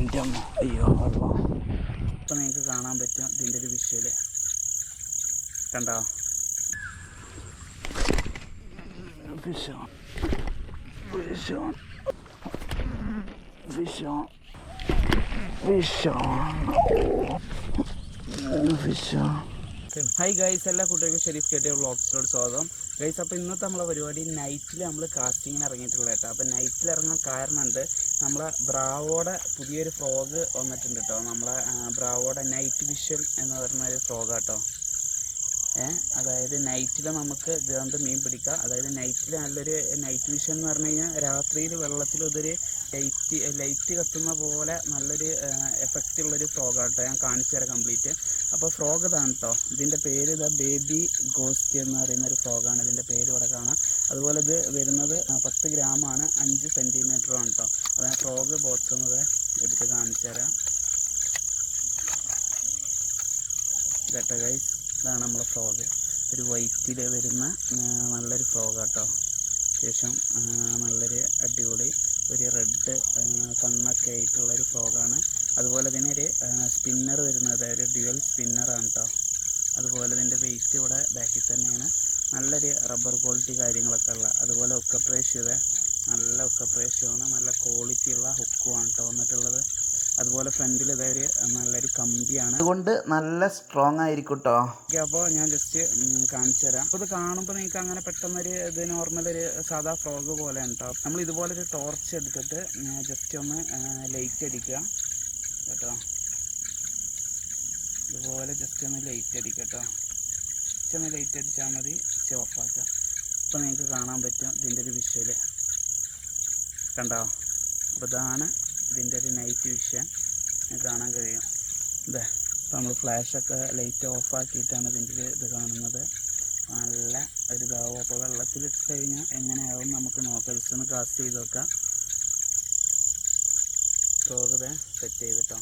എന്റെ അയ്യോ വെള്ളം ഇപ്പം നിങ്ങൾക്ക് കാണാൻ പറ്റും ഇതിന്റെ ഒരു വിഷ്വൽ കണ്ടോ? Fish on fish on fish hi guys എല്ലാ കുട്ടികൾക്കും ഷെരീഫ് കേട്ടിയ വ്ളോഗ്സിലോട് സ്വാഗതം. ഗൈസ് അപ്പോൾ ഇന്നത്തെ നമ്മളെ പരിപാടി നൈറ്റിൽ നമ്മൾ കാസ്റ്റിങ്ങിന് ഇറങ്ങിയിട്ടുള്ള കേട്ടോ. അപ്പോൾ നൈറ്റിൽ ഇറങ്ങാൻ കാരണമുണ്ട് നമ്മളെ ബ്രാവോടെ പുതിയൊരു ഫ്രോഗ് വന്നിട്ടുണ്ട് കേട്ടോ. നമ്മളെ ബ്രാവോടെ നൈറ്റ് വിഷ്വൽ എന്ന് പറഞ്ഞ ഒരു ഫ്രോഗ് കേട്ടോ. അതായത് നൈറ്റിൽ നമുക്ക് ഇതുകൊണ്ട് മീൻ പിടിക്കാം. അതായത് നൈറ്റിൽ നല്ലൊരു നൈറ്റ് വിഷൻ എന്ന് പറഞ്ഞു കഴിഞ്ഞാൽ രാത്രിയിൽ വെള്ളത്തിൽ ഇതൊരു ലൈറ്റ് ലൈറ്റ് കത്തുന്ന പോലെ നല്ലൊരു എഫക്റ്റ് ഉള്ളൊരു ഫ്രോഗാണ് കേട്ടോ ഞാൻ കാണിച്ചു തരാം കംപ്ലീറ്റ് അപ്പോൾ ഫ്രോഗ് ഇതാണ് കേട്ടോ ഇതിന്റെ പേര് ഇതാ ബേബി ഗോസ്റ്റ് എന്ന് പറയുന്ന ഒരു ഫ്രോഗാണ് ഇതിന്റെ പേര് ഇവിടെ കാണാം. അതുപോലെ ഇത് വരുന്നത് പത്ത് ഗ്രാമാണ് അഞ്ച് സെന്റിമീറ്ററാണ് കേട്ടോ അത് ഞാൻ ഫ്രോഗ് ബോക്സ് എന്നത് എടുത്ത് കാണിച്ചു തരാം. ഗൈസ് ഇതാണ് നമ്മളെ ഫ്രോഗ്. ഒരു വൈറ്റിൽ വരുന്ന നല്ലൊരു ഫ്രോഗ് കേട്ടോ ആ, നല്ലൊരു അടിപൊളി ഒരു റെഡ് കണ്ണൊക്കെ ആയിട്ടുള്ളൊരു ഫ്രോഗാണ്. അതുപോലെ തന്നെ ഒരു സ്പിന്നർ വരുന്നത് ഒരു ഡ്യുവൽ സ്പിന്നറാണ് കേട്ടോ അതുപോലെ ഇതിന്റെ വെയിറ്റ് ഇവിടെ ബാക്കിൽ തന്നെയാണ്. നല്ലൊരു റബ്ബർ ക്വാളിറ്റി കാര്യങ്ങളൊക്കെ ഉള്ള അതുപോലെ ഒക്കെ റേഷ്യോ നല്ല ഒക്കെ റേഷ്യോ ആണ് നല്ല ക്വാളിറ്റി ഉള്ള ഹുക്കുമാണ് കേട്ടോ വന്നിട്ടുള്ളത്. അതുപോലെ ഫ്രണ്ടിൽ ഇതൊരു നല്ലൊരു കമ്പിയാണ്. അതുകൊണ്ട് നല്ല സ്ട്രോങ് ആയിരിക്കും കേട്ടോ അപ്പോൾ ഞാൻ ജസ്റ്റ് കാണിച്ചു തരാം. അപ്പോൾ ഇത് കാണുമ്പോൾ നിങ്ങൾക്ക് അങ്ങനെ പെട്ടെന്നൊരു ഇത് നോർമൽ ഒരു സാധാ ഫ്രോഗ് പോലെയാണ് കേട്ടോ നമ്മൾ ഇതുപോലെ ഒരു ടോർച്ച് എടുത്തിട്ട് ജസ്റ്റ് ഒന്ന് ലൈറ്റ് അടിക്കുക. കേട്ടോ? ഇതുപോലെ ജസ്റ്റ് ഒന്ന് ലൈറ്റ് അടിക്കട്ടോ കേട്ടോ ജസ്റ്റ് ഒന്ന് ലൈറ്റ് അടിച്ചാൽ മതി ജസ്റ്റ് ഓഫാക്കുക നിങ്ങൾക്ക് കാണാൻ പറ്റും ഇതിന്റെ ഒരു വിഷ്വൽ കണ്ടോ? അപ്പോൾ ഇതാണ് ഇതിന്റെ ഒരു നൈറ്റ് വിഷൻ കാണാൻ കഴിയും. ഇതേ ഇപ്പോൾ നമ്മൾ ഫ്ലാഷൊക്കെ ലൈറ്റ് ഓഫ് ആക്കിയിട്ടാണ് ഇതിന്റെ ഒരു ഇത് കാണുന്നത്. നല്ല ഒരു ഇതാവും അപ്പോൾ വെള്ളത്തിലിട്ട് കഴിഞ്ഞാൽ എങ്ങനെയാവും നമുക്ക് നോക്കാം. ജസ്റ്റ് ഒന്ന് കാസ്റ്റ് ചെയ്ത് നോക്കാം. തോകത സെറ്റ് ചെയ്തിട്ടോ.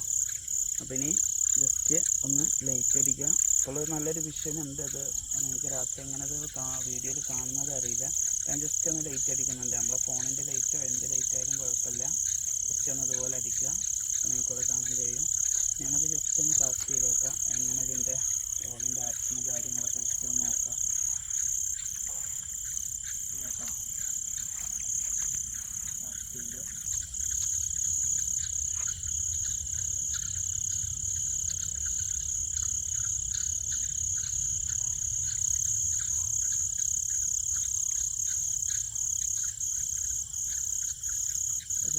അപ്പോൾ ഇനി ജസ്റ്റ് ഒന്ന് ലൈറ്റ് അടിക്കുക അപ്പോൾ നല്ലൊരു വിഷൻ ഉണ്ട് അത്. നമുക്ക് രാത്രി എങ്ങനെ അത് വീഡിയോയിൽ കാണുന്നത് അറിയില്ല ഞാൻ ജസ്റ്റ് ഒന്ന് ലൈറ്റ് അടിക്കുന്നുണ്ട്. നമ്മളെ ഫോണിന്റെ ലൈറ്റോ എന്ത് ലൈറ്റായാലും കുഴപ്പമില്ല. ജസ്റ്റ് ഒന്ന് ഇതുപോലെ അടിക്കുക. അപ്പോൾ നിങ്ങൾക്കിവിടെ കാണാൻ കഴിയും. നമുക്ക് ജസ്റ്റ് ഒന്ന് സർച്ച് ചെയ്ത് നോക്കാം. എങ്ങനെ ഇതിന്റെ ഫോണിന്റെ ആക്ഷനും കാര്യങ്ങളൊക്കെ ജസ്റ്റ് ഒന്ന് നോക്കാം കേട്ടോ കാസ്റ്റ് ചെയ്ത്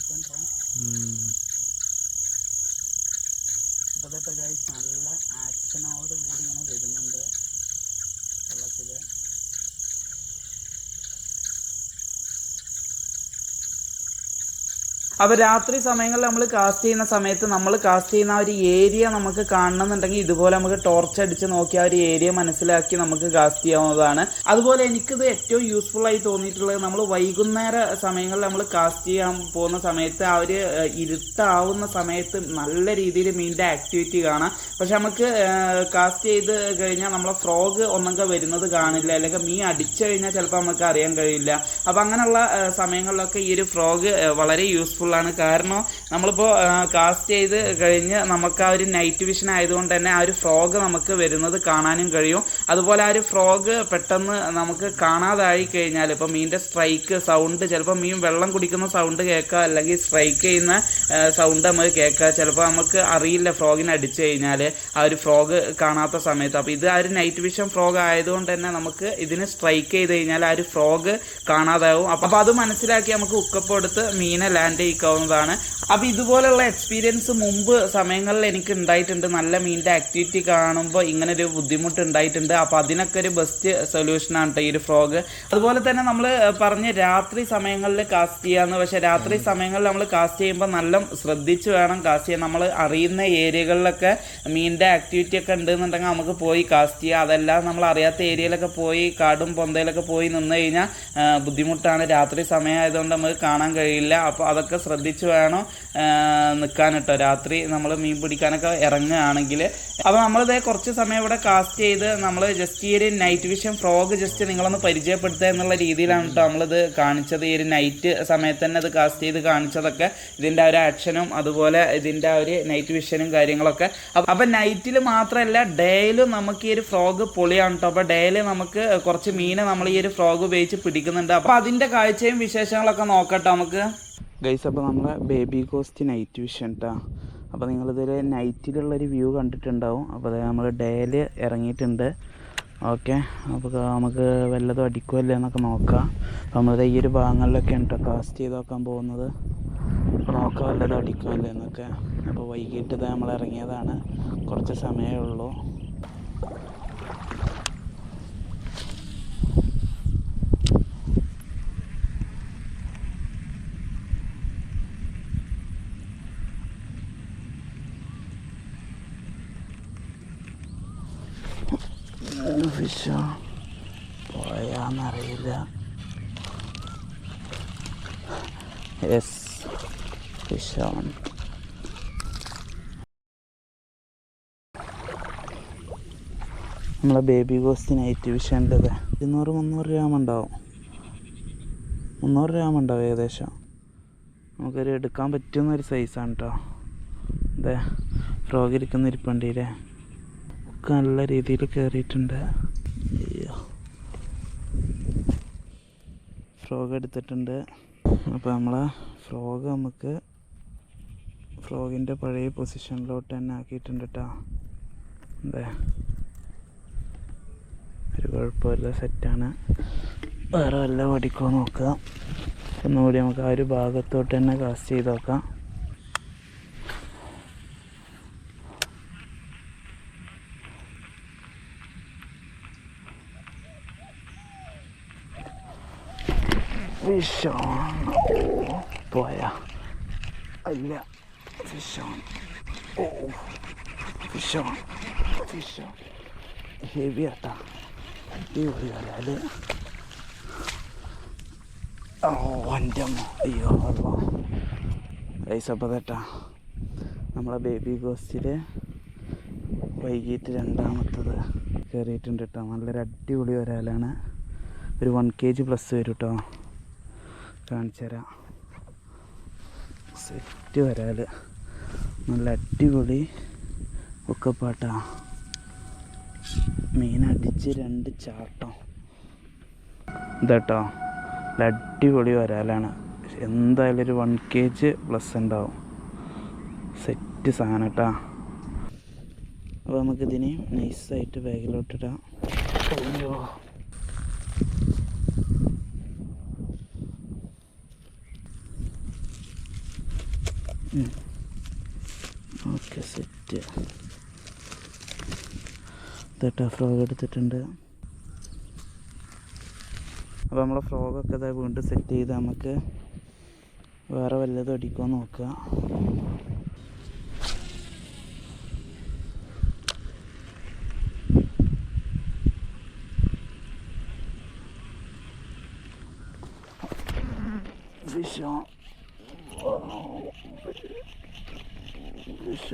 കിട്ടാൻ അപ്പോൾ ഇതൊക്കെ ഗൈസ് നല്ല ആക്ഷനോട് കൂടി ഇങ്ങനെ വരുന്നുണ്ട് വെള്ളത്തിൽ അപ്പോൾ രാത്രി സമയങ്ങളിൽ നമ്മൾ കാസ്റ്റ് ചെയ്യുന്ന സമയത്ത് നമ്മൾ കാസ്റ്റ് ചെയ്യുന്ന ആ ഒരു ഏരിയ നമുക്ക് കാണണമെന്നുണ്ടെങ്കിൽ ഇതുപോലെ നമുക്ക് ടോർച്ച് അടിച്ച് നോക്കി ആ ഒരു ഏരിയ മനസ്സിലാക്കി നമുക്ക് കാസ്റ്റ് ചെയ്യാവുന്നതാണ്. അതുപോലെ എനിക്കിത് ഏറ്റവും യൂസ്ഫുൾ ആയി തോന്നിയിട്ടുള്ളത് നമ്മൾ വൈകുന്നേര സമയങ്ങളിൽ നമ്മൾ കാസ്റ്റ് ചെയ്യാൻ പോകുന്ന സമയത്ത് ആ ഒരു ഇരുട്ടാവുന്ന സമയത്ത് നല്ല രീതിയിൽ മീനിന്റെ ആക്ടിവിറ്റി കാണാം. പക്ഷെ നമുക്ക് കാസ്റ്റ് ചെയ്ത് കഴിഞ്ഞാൽ നമ്മളെ ഫ്രോഗ് ഒന്നൊക്കെ വരുന്നത് കാണില്ല. അല്ലെങ്കിൽ മീൻ അടിച്ചു കഴിഞ്ഞാൽ ചിലപ്പോൾ നമുക്ക് അറിയാൻ കഴിയില്ല. അപ്പം അങ്ങനെയുള്ള സമയങ്ങളിലൊക്കെ ഈ ഒരു ഫ്രോഗ് വളരെ യൂസ്ഫുൾ ആണ് കാരണം നമ്മളിപ്പോൾ കാസ്റ്റ് ചെയ്ത് കഴിഞ്ഞ് നമുക്ക് ആ ഒരു നൈറ്റ് വിഷൻ ആയതുകൊണ്ട് തന്നെ ആ ഒരു ഫ്രോഗ് നമുക്ക് വരുന്നത് കാണാനും കഴിയും. അതുപോലെ ആ ഒരു ഫ്രോഗ് പെട്ടെന്ന് നമുക്ക് കാണാതായി കഴിഞ്ഞാൽ ഇപ്പോൾ മീനിന്റെ സ്ട്രൈക്ക് സൗണ്ട് ചിലപ്പോൾ മീൻ വെള്ളം കുടിക്കുന്ന സൗണ്ട് കേൾക്കുക അല്ലെങ്കിൽ സ്ട്രൈക്ക് ചെയ്യുന്ന സൗണ്ട് നമുക്ക് കേൾക്കുക ചിലപ്പോൾ നമുക്ക് അറിയില്ല ഫ്രോഗിനെ അടിച്ചു കഴിഞ്ഞാൽ ആ ഒരു ഫ്രോഗ് കാണാത്ത സമയത്ത്. അപ്പോൾ ഇത് ആ ഒരു നൈറ്റ് വിഷൻ ഫ്രോഗ് ആയതുകൊണ്ട് തന്നെ നമുക്ക് ഇതിന് സ്ട്രൈക്ക് ചെയ്ത് കഴിഞ്ഞാൽ ആ ഒരു ഫ്രോഗ് കാണാതാവും. അപ്പോൾ അത് മനസ്സിലാക്കി നമുക്ക് ഉക്കപ്പെടുത്ത് മീനെ ലാൻഡ് ചെയ്യിക്കാവുന്നതാണ് അപ്പോൾ ഇതുപോലെയുള്ള എക്സ്പീരിയൻസ് മുമ്പ് സമയങ്ങളിൽ എനിക്ക് ഉണ്ടായിട്ടുണ്ട്. നല്ല മീനിന്റെ ആക്ടിവിറ്റി കാണുമ്പോൾ ഇങ്ങനെ ഒരു ബുദ്ധിമുട്ട് ഉണ്ടായിട്ടുണ്ട്. അപ്പോൾ അതിനൊക്കെ ഒരു ബെസ്റ്റ് സൊല്യൂഷനാണ് കേട്ടോ ഈ ഒരു ഫ്രോഗ് അതുപോലെ തന്നെ നമ്മൾ പറഞ്ഞ് രാത്രി സമയങ്ങളിൽ കാസ്റ്റ് ചെയ്യാന്ന്. പക്ഷേ രാത്രി സമയങ്ങളിൽ നമ്മൾ കാസ്റ്റ് ചെയ്യുമ്പോൾ നല്ല ശ്രദ്ധിച്ച് വേണം കാസ്റ്റ് ചെയ്യാൻ. നമ്മൾ അറിയുന്ന ഏരിയകളിലൊക്കെ മീനിന്റെ ആക്ടിവിറ്റി ഒക്കെ ഉണ്ടെന്നുണ്ടെങ്കിൽ നമുക്ക് പോയി കാസ്റ്റ് ചെയ്യുക അതെല്ലാം നമ്മൾ അറിയാത്ത ഏരിയയിലൊക്കെ പോയി കാടും പൊന്തയിലൊക്കെ പോയി നിന്ന് കഴിഞ്ഞാൽ ബുദ്ധിമുട്ടാണ്. രാത്രി സമയമായതുകൊണ്ട് നമുക്ക് കാണാൻ കഴിയില്ല. അപ്പോൾ അതൊക്കെ ശ്രദ്ധിച്ച് വേണം നിൽക്കാൻ കേട്ടോ രാത്രി നമ്മൾ മീൻ പിടിക്കാനൊക്കെ ഇറങ്ങുകയാണെങ്കിൽ. അപ്പോൾ നമ്മളിത് കുറച്ച് സമയം ഇവിടെ കാസ്റ്റ് ചെയ്ത് നമ്മൾ ജസ്റ്റ് ഈ ഒരു നൈറ്റ് വിഷൻ ഫ്രോഗ് ജസ്റ്റ് നിങ്ങളൊന്ന് പരിചയപ്പെടുത്തുക എന്നുള്ള രീതിയിലാണ് കേട്ടോ നമ്മളിത് കാണിച്ചത്. ഈ ഒരു നൈറ്റ് സമയത്ത് തന്നെ അത് കാസ്റ്റ് ചെയ്ത് കാണിച്ചതൊക്കെ ഇതിന്റെ ഒരു ആക്ഷനും അതുപോലെ ഇതിന്റെ ഒരു നൈറ്റ് വിഷനും കാര്യങ്ങളൊക്കെ. അപ്പോൾ നൈറ്റിൽ മാത്രമല്ല ഡേയിലും നമുക്ക് ഈ ഒരു ഫ്രോഗ് പൊളിയാണ് കേട്ടോ അപ്പോൾ ഡേയിൽ നമുക്ക് കുറച്ച് മീനെ നമ്മൾ ഈ ഒരു ഫ്രോഗ് ഉപയോഗിച്ച് പിടിക്കുന്നുണ്ട്. അപ്പോൾ അതിന്റെ കാഴ്ചയും വിശേഷങ്ങളൊക്കെ നോക്കട്ടോ നമുക്ക്. ഗൈസ് അപ്പോൾ നമ്മൾ ബേബി കോസ്റ്റ് നൈറ്റ് വിഷൻ കേട്ടോ അപ്പോൾ നിങ്ങളിതിൽ നൈറ്റിലുള്ളൊരു വ്യൂ കണ്ടിട്ടുണ്ടാവും. അപ്പോൾ അതായത് നമ്മൾ ഡേയിൽ ഇറങ്ങിയിട്ടുണ്ട്. ഓക്കെ അപ്പോൾ നമുക്ക് വല്ലതും അടിക്കുമല്ലേ എന്നൊക്കെ നോക്കാം. അപ്പോൾ നമ്മളത് ഈ ഒരു ഭാഗങ്ങളിലൊക്കെയാണ് കേട്ടോ കാസ്റ്റ് ചെയ്ത് നോക്കാൻ പോകുന്നത്. അപ്പോൾ നോക്കാം വല്ലതും അടിക്കുമല്ലേ എന്നൊക്കെ. അപ്പോൾ വൈകിട്ട് നമ്മൾ ഇറങ്ങിയതാണ്. കുറച്ച് സമയമേ ഉള്ളൂ. ഫിഷോ പോയാന്നറിയില്ല. യെസ് ഫിഷോൺ നമ്മളെ ബേബി ഗോസ്റ്റ് നൈറ്റ് വിഷന്റെത് ഇരുന്നൂറ് മുന്നൂറ് ഗ്രാം ഉണ്ടാവും. മുന്നൂറ് രൂപ ഉണ്ടാവും ഏകദേശം. നമുക്കൊരു എടുക്കാൻ പറ്റുന്ന ഒരു സൈസാണ് കേട്ടോ അതെ ഫ്രോഗ് ഇരിക്കുന്ന ഇരിപ്പണ്ടിയിലെ. ഒക്കെ നല്ല രീതിയിൽ കയറിയിട്ടുണ്ട് ഫ്രോഗ് എടുത്തിട്ടുണ്ട്. അപ്പോൾ നമ്മളെ ഫ്രോഗ് നമുക്ക് ഫ്രോഗിന്റെ പഴയ പൊസിഷനിലോട്ട് തന്നെ ആക്കിയിട്ടുണ്ട് കേട്ടോ അതെ. ഒരു കുഴപ്പമില്ല സെറ്റാണ് വേറെ വല്ല പഠിക്കുമോ നോക്കുക ഒന്നുകൂടി നമുക്ക് ആ ഒരു ഭാഗത്തോട്ട് തന്നെ കാസ്റ്റ് ചെയ്ത് നോക്കാം. ഫിഷ് ഓ പോയാ അല്ല ഫിഷ് ഓ ഫിഷ് ഓൺ ഹെവി ആട്ടാ അടിപൊളി വരാൽ ഓ എന്റെ അമ്മ അയ്യോ അല്ലോ പൈസ അപ്പോൾ നമ്മളെ ബേബി ഗോസ്റ്റിൽ വൈകിട്ട് രണ്ടാമത്തത് കയറിയിട്ടുണ്ട് കേട്ടോ നല്ലൊരു അടിപൊളി വരാലാണ് ഒരു വൺ കെ ജി പ്ലസ് വരും കേട്ടോ കാണിച്ചു തരാം സെറ്റ് വരാൽ നല്ല അടിപൊളി ഒക്കെപ്പാട്ടാ മീൻ അടിച്ച് രണ്ട് ചാട്ടം. ഇതാട്ടോ. നല്ല അടിപൊളി വരാലാണ്. എന്തായാലും ഒരു വൺ കെ ജി പ്ലസ് ഉണ്ടാവും. സെറ്റ് സാധനം കേട്ടോ. അപ്പോൾ നമുക്കിതിനെ നൈസായിട്ട് ബാഗിലോട്ടിടാം അയ്യോ. ഓക്കെ സെറ്റ് ഇതട്ട ഫ്രോഗ് എടുത്തിട്ടുണ്ട്. അപ്പോൾ നമ്മളെ ഫ്രോഗൊക്കെ ഇതായി വീണ്ടും സെറ്റ് ചെയ്ത് നമുക്ക് വേറെ വല്ലതും അടിക്കുമോ നോക്കുക fish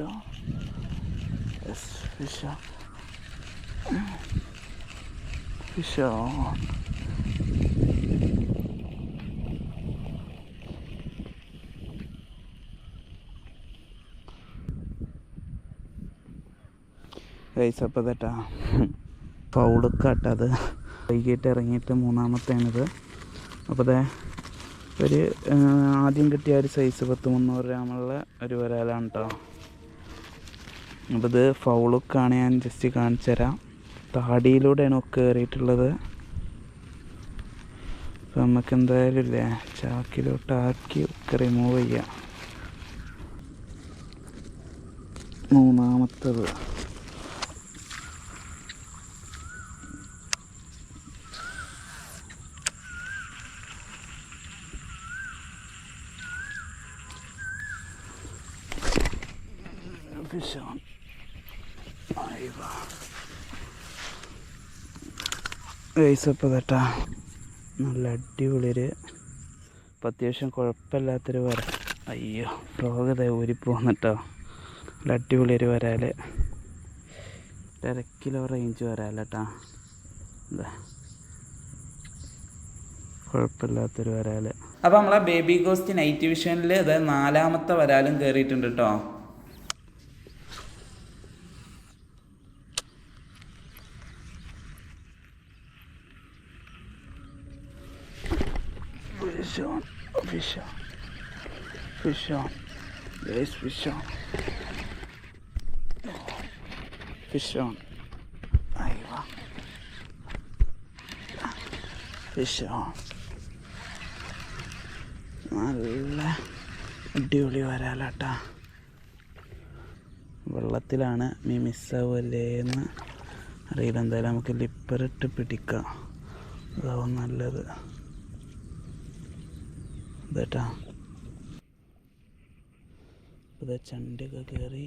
on fish Fischer. Fischer. അത് അപ്പോൾ തട്ടാ ഫൗളൊക്കെ വൈകിട്ട് ഇറങ്ങിയിട്ട് മൂന്നാമത്തേണിത്. അപ്പോൾ അതെ ഒരു ആദ്യം കിട്ടിയ ഒരു സൈസ് പത്ത് മുന്നൂറ് ഗ്രാമുള്ള ഒരു വരാലാണ് കേട്ടോ അപ്പോൾ ഇത് ഫൗളൊക്കെയാണ് ഞാൻ ജസ്റ്റ് കാണിച്ചു തരാം. താടിയിലൂടെയാണ് ഒക്കെ കയറിയിട്ടുള്ളത്. അപ്പോൾ നമുക്ക് എന്തായാലും ഇല്ലേ ചാക്കിലോട്ടാക്കി ഒക്കെ റിമൂവ് ചെയ്യാം. മൂന്നാമത്തത്. fish on. ഗൈസ് അപ്പോൾ കേട്ടാ. നല്ല അടിപൊളിയൊരു ഇപ്പം അത്യാവശ്യം കുഴപ്പമില്ലാത്തൊരു വര. അയ്യോ ഫ്രോഗ് ദേ ഊരിപ്പോന്നിട്ടോ. നല്ല അടിപൊളി ഒരു വരാൽ ഒരു അര കിലോ റേഞ്ച് വരാലട്ടാ എന്താ കുഴപ്പമില്ലാത്തൊരു വരാൽ അപ്പോൾ നമ്മളെ ബേബി ഗോസ്റ്റ് നൈറ്റ് വിഷനിൽ അതായത് നാലാമത്തെ വരാലും കയറിയിട്ടുണ്ട് കേട്ടോ On, fish on, fish on. There's fish on. Fish on. Ahí va. Fish on. നല്ല അടിപൊളി വരാലാട്ടാ വെള്ളത്തിലാണ് മീൻ മിസ്സാവല്ലേ എന്ന് അറിയില്ല എന്തായാലും നമുക്ക് ലിപ്പറിട്ട് പിടിക്കാം അതാവും നല്ലത് ഇതേട്ടാ ഇത് ചണ്ടിയൊക്കെ കയറി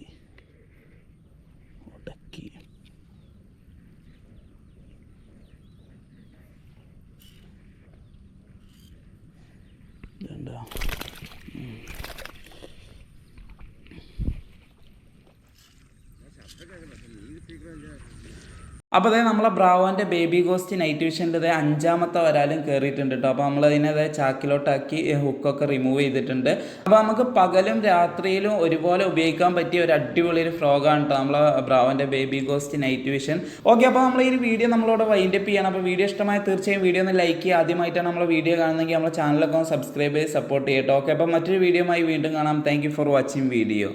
അപ്പോൾ അതായത് നമ്മളെ ബ്രാവോന്റെ ബേബി ഗോസ്റ്റ് നൈറ്റ് വിഷന്റെ ഇതേ അഞ്ചാമത്തെ വരാലും കയറിയിട്ടുണ്ട് കേട്ടോ അപ്പോൾ നമ്മൾ അതിനെ അതായത് ചാക്കിലോട്ടാക്കി ഹുക്കൊക്കെ റിമൂവ് ചെയ്തിട്ടുണ്ട്. അപ്പോൾ നമുക്ക് പകലും രാത്രിയിലും ഒരുപോലെ ഉപയോഗിക്കാൻ പറ്റിയ ഒരു അടിപൊളി ഒരു ഫ്രോഗാണ് കേട്ടോ നമ്മളെ ബ്രാവോന്റെ baby ghost night vision okay അപ്പോൾ നമ്മൾ ഈ വീഡിയോ നമ്മളോട് വൈൻഡപ്പ് ചെയ്യണം. അപ്പോൾ വീഡിയോ ഇഷ്ടമായ തീർച്ചയായും വീഡിയോ ഒന്ന് ലൈക്ക് ചെയ്യുക. ആദ്യമായിട്ടാണ് നമ്മളെ വീഡിയോ കാണുന്നതെങ്കിൽ നമ്മളെ ചാനലൊക്കെ ഒന്ന് സബ്സ്ക്രൈബ് ചെയ്ത് സപ്പോർട്ട് ചെയ്യട്ടോ. ഓക്കെ അപ്പോൾ മറ്റൊരു വീഡിയോയുമായി വീണ്ടും കാണാം. Thank for watching video